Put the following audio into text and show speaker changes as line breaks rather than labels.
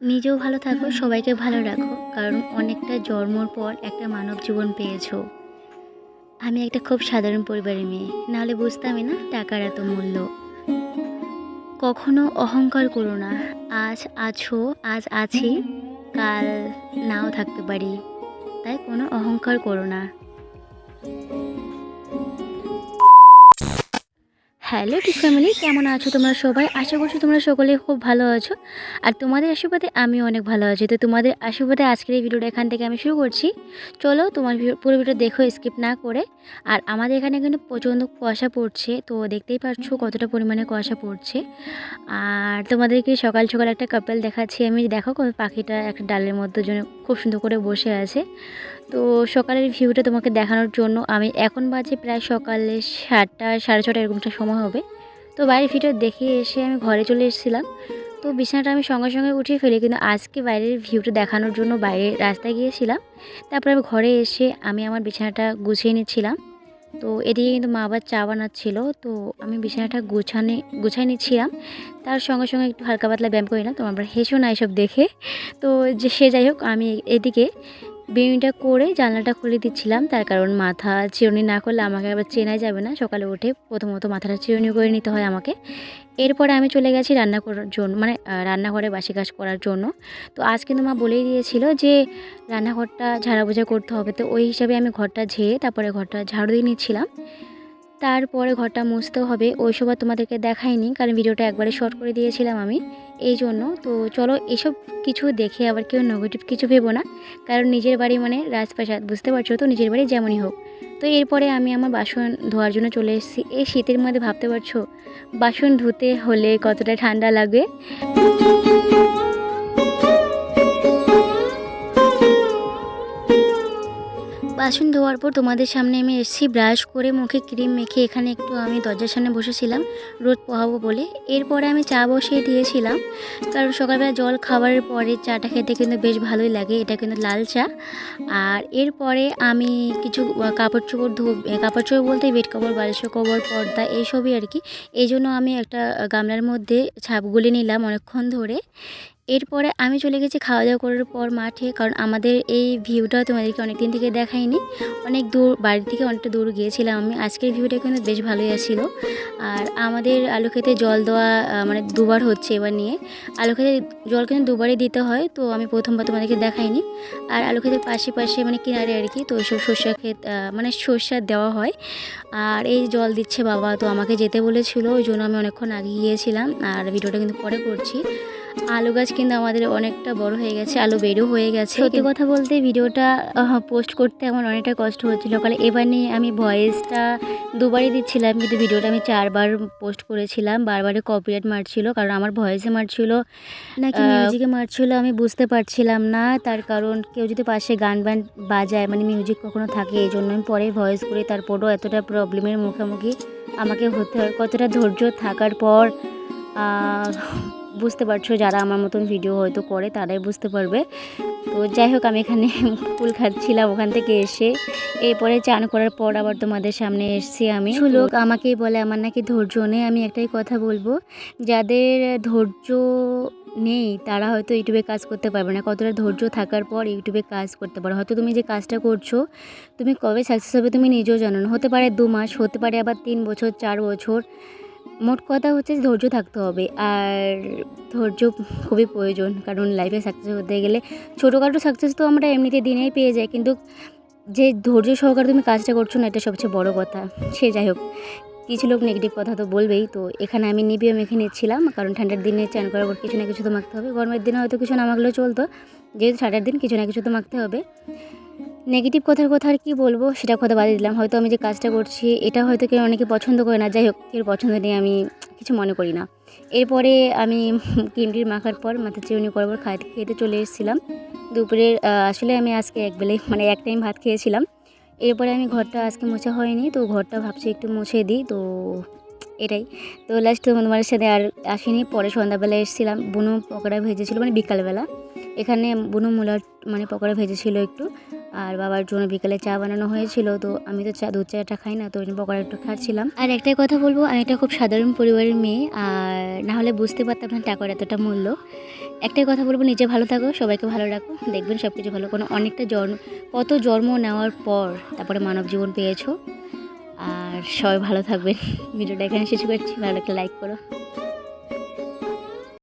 নিজেও ভালো থাকো, সবাইকে ভালো রাখো, কারণ অনেকটা জন্মর পর একটা মানব জীবন পেয়েছ। আমি একটা খুব সাধারণ পরিবারের মেয়ে, নাহলে বুঝতামই না টাকার এত মূল্য। কখনো অহংকার করো না, আজ আছো, আজ আছি, কাল নাও থাকতে পারি, তাই কোনো অহংকার করো না। হ্যালো টি ফ্যামিলি কেমন আছো তোমরা সবাই? আশা করছি তোমরা সকলে খুব ভালো আছো। আর তোমাদের আশীর্বাদে আমি অনেক ভালো আছি। তো তোমাদের আশীর্বাদে আজকের এই ভিডিওটা এখান থেকে আমি শুরু করছি। চলো তোমার পুরো ভিডিও দেখো স্কিপ না করে। আর আমাদের এখানে কিন্তু প্রচণ্ড কুয়াশা পড়ছে। তো দেখতেই পাচ্ছ কতটা পরিমাণে কুয়াশা পড়ছে। আর তোমাদেরকে সকাল সকাল একটা কাপেল দেখাচ্ছি। আমি, দেখো পাখিটা একটা ডালের মধ্যে জন্য খুব সুন্দর করে বসে আছে। তো সকালের ভিউটা তোমাকে দেখানোর জন্য আমি এখন বাজে প্রায় সকালে সাতটা, সাড়ে ছটা এরকমটা সময় হবে। তো বাইরের ভিডিও দেখে এসে আমি ঘরে চলে এসেছিলাম। তো বিছানাটা আমি সঙ্গে সঙ্গে উঠিয়ে ফেলি, কিন্তু আজকে বাইরের ভিউটা দেখানোর জন্য বাইরে রাস্তায় গিয়েছিলাম। তারপরে আমি ঘরে এসে আমি আমার বিছানাটা গুছিয়ে নিচ্ছিলাম। তো এদিকে কিন্তু মা আবার চা বানাচ্ছিল, তো আমি বিছানাটা গুছানে, গুছাই নিচ্ছিলাম। তার সঙ্গে সঙ্গে একটু হালকা পাতলা ব্যায়াম করি না তো আমরা হেসো না এসব দেখে। তো যে সে যাই হোক, আমি এদিকে বেমিটা করে জানলাটা খুলে দিচ্ছিলাম, তার কারণ মাথা চিরুনি না করলে আমাকে আবার চেনাই যাবে না। সকালে উঠে প্রথমত মাথাটা চিরুনি করে নিতে হয় আমাকে। এরপরে আমি চলে গেছি রান্না করার জন্য মানে রান্নাঘরে বাসি কাজ করার জন্য। তো আজ কিন্তু মা বলেই দিয়েছিল যে, রান্নাঘরটা ঝাড়া বোঝা করতে হবে। তো ওই হিসাবে আমি ঘরটা ঝেড়ে তারপরে ঘরটা ঝাড়ু দিয়ে নিচ্ছিলাম। তারপরে ঘরটা মুছতে হবে। ওই আর তোমাদেরকে দেখাইনি, কারণ ভিডিওটা একবারে শর্ট করে দিয়েছিলাম আমি। এই জন্য তো চলো এসব কিছু দেখে আবার কেউ নেগেটিভ কিছু ভেবো না। কারণ নিজের বাড়ি মানে রাজপ্রাসাদ, বুঝতে পারছ তো? নিজের বাড়ি যেমনই হোক। তো এরপরে আমি আমার বাসন ধোয়ার জন্য চলে এসেছি। এই শীতের মধ্যে ভাবতে পারছ? বাসন ধুতে হলে কতটা ঠান্ডা লাগে বাসন ধোয়ার পর তোমাদের সামনে আমি এসেছি ব্রাশ করে মুখে ক্রিম মেখে এখানে একটু আমি দরজার সামনে বসেছিলাম, রোদ পোহাবো বলে। এরপরে আমি চা বসিয়ে দিয়েছিলাম। কারণ সকালবেলা জল খাবারের পরে চাটা খেতে কিন্তু বেশ ভালোই লাগে, এটা কিন্তু লাল চা। আর এরপরে আমি কিছু কাপড় চোপড় ধো কাপড় চোপড় বলতে বেড কভার বালিশ কভার পর্দা এইসবই আর কি। এই জন্য আমি একটা গামলার মধ্যে ছাপ গুলে নিলাম অনেকক্ষণ ধরে। এরপরে আমি চলে গেছি খাওয়া দাওয়া করার পর মাঠে, কারণ আমাদের এই ভিউটা তোমাদেরকে অনেক দিন থেকে দেখাইনি। অনেক দূর, বাড়ি থেকে অনেকটা দূর গিয়েছিলাম আমি। আজকের ভিউটা কিন্তু বেশ ভালোই আসছিল আর আমাদের আলু খেতে জল দেওয়া মানে দুবার হচ্ছে এবার নিয়ে। আলু খেতে জল কিন্তু দুবারই দিতে হয়, তো আমি প্রথমবার তোমাদেরকে দেখাইনি। আর আলু খেতের পাশে পাশে মানে কিনারে আর কি, তো ওইসব সর্ষা ক্ষেত মানে সর্ষা দেওয়া হয়। আর এই জল দিচ্ছে বাবা, তো আমাকে যেতে বলেছিল, ওই জন্য আমি অনেকক্ষণ আগে গিয়েছিলাম। আর ভিডিওটা কিন্তু পরে করছি। আলু গাছ কিন্তু আমাদের অনেকটা বড় হয়ে গেছে আলু বেরো হয়ে গেছে। সত্যি কথা বলতে ভিডিওটা পোস্ট করতে আমার অনেকটা কষ্ট হচ্ছিল কারণ এবার নিয়ে আমি ভয়েসটা দুবারই দিচ্ছিলাম কিন্তু ভিডিওটা আমি চারবার পোস্ট করেছিলাম বারবারে কপিরাইট মারছিল কারণ আমার ভয়েসে মারছিল। নাকি মিউজিকে মারছিল আমি বুঝতে পারছিলাম না তার কারণ কেউ যদি পাশে গান বান বাজায় মানে মিউজিক কখনো থাকে এই জন্য আমি পরে ভয়েস করি তারপরও এতটা প্রবলেমের মুখোমুখি আমাকে হতে হয়। কতটা ধৈর্য থাকার পর বুঝতে পারছ যারা আমার মতন ভিডিও হয়তো করে তারাই বুঝতে পারবে। তো যাই হোক আমি এখানে ফুল খাচ্ছিলাম ওখান থেকে এসে। এরপরে চান করার পর আবার তোমাদের সামনে এসেছি আমি। লোক আমাকেই বলে আমার নাকি ধৈর্য নেই। আমি একটাই কথা বলব যাদের ধৈর্য নেই তারা হয়তো ইউটিউবে কাজ করতে পারবে না। কতটা ধৈর্য থাকার পর ইউটিউবে কাজ করতে পারো। হয়তো তুমি যে কাজটা করছ তুমি কবে সাকসেস হবে তুমি নিজেও জানো না। হতে পারে দু মাস হতে পারে আবার তিন বছর চার বছর। মোট কথা হচ্ছে ধৈর্য থাকতে হবে। আর ধৈর্য খুবই প্রয়োজন, কারণ লাইফে সাকসেস হতে গেলে ছোটোখাটো সাকসেস তো আমরা এমনিতে দিনেই পেয়ে যাই, কিন্তু যে ধৈর্য সহকারে তুমি কাজটা করছ না, এটা সবচেয়ে বড় কথা। সে যাই হোক, কিছু লোক নেগেটিভ কথা তো বলবেই, তো এখানে আমি নিবিয়ে মেখে নিচ্ছিলাম কারণ ঠান্ডার দিনে চান করার পর কিছু না কিছু তো মাখতে হবে। গরমের দিনে হয়তো কিছু না মাখলেও চলতো, যেহেতু ঠান্ডার দিন কিছু না কিছু তো মাখতে হবে। নেগেটিভ কথার কথা আর কি বলব, সেটা কথা বাদে দিলাম। হয়তো আমি যে কাজটা করছি, এটা হয়তো কেউ অনেকে পছন্দ করে না। যাই হোক কেউ পছন্দ নেই আমি কিছু মনে করি না। এরপরে আমি ক্রিমটির মাখার পর মাথা চিরুনি করার পর খাইতে খেতে চলে এসেছিলাম। দুপুরের আসলে আমি আজকে এক বেলায় মানে এক টাইম ভাত খেয়েছিলাম। এরপরে আমি ঘরটা আজকে মোছা হয়নি, তো ঘরটা ভাবছি একটু মুছে দিই, তো এটাই। তো লাস্ট তোমার সাথে আর আসিনি, পরে সন্ধ্যাবেলা এসেছিলাম। বুনু পকোড়া ভেজেছিলো মানে বিকালবেলা। এখানে বুনু মুলার মানে পকোড়া ভেজেছিলো একটু। আর বাবার জন্য বিকেলে চা বানানো হয়েছিল, তো আমি তো চা দুধ চাটা খাই না, তো ওই পকোড়া একটু খাচ্ছিলাম। আর একটাই কথা বলব, আমি একটা খুব সাধারণ পরিবারের মেয়ে, আর না হলে বুঝতে পারতাম না টাকার এতটা মূল্য। একটাই কথা বলব, নিজে ভালো থাকো, সবাইকে ভালো রাখো, দেখবেন সব কিছু ভালো। কোনো অনেকটা জন্ম কত জন্ম নেওয়ার পর তারপরে মানব জীবন পেয়েছ। আর সবাই ভালো থাকবেন। ভিডিওটা এখানে শেষ করছি, ভালো একটা লাইক করো।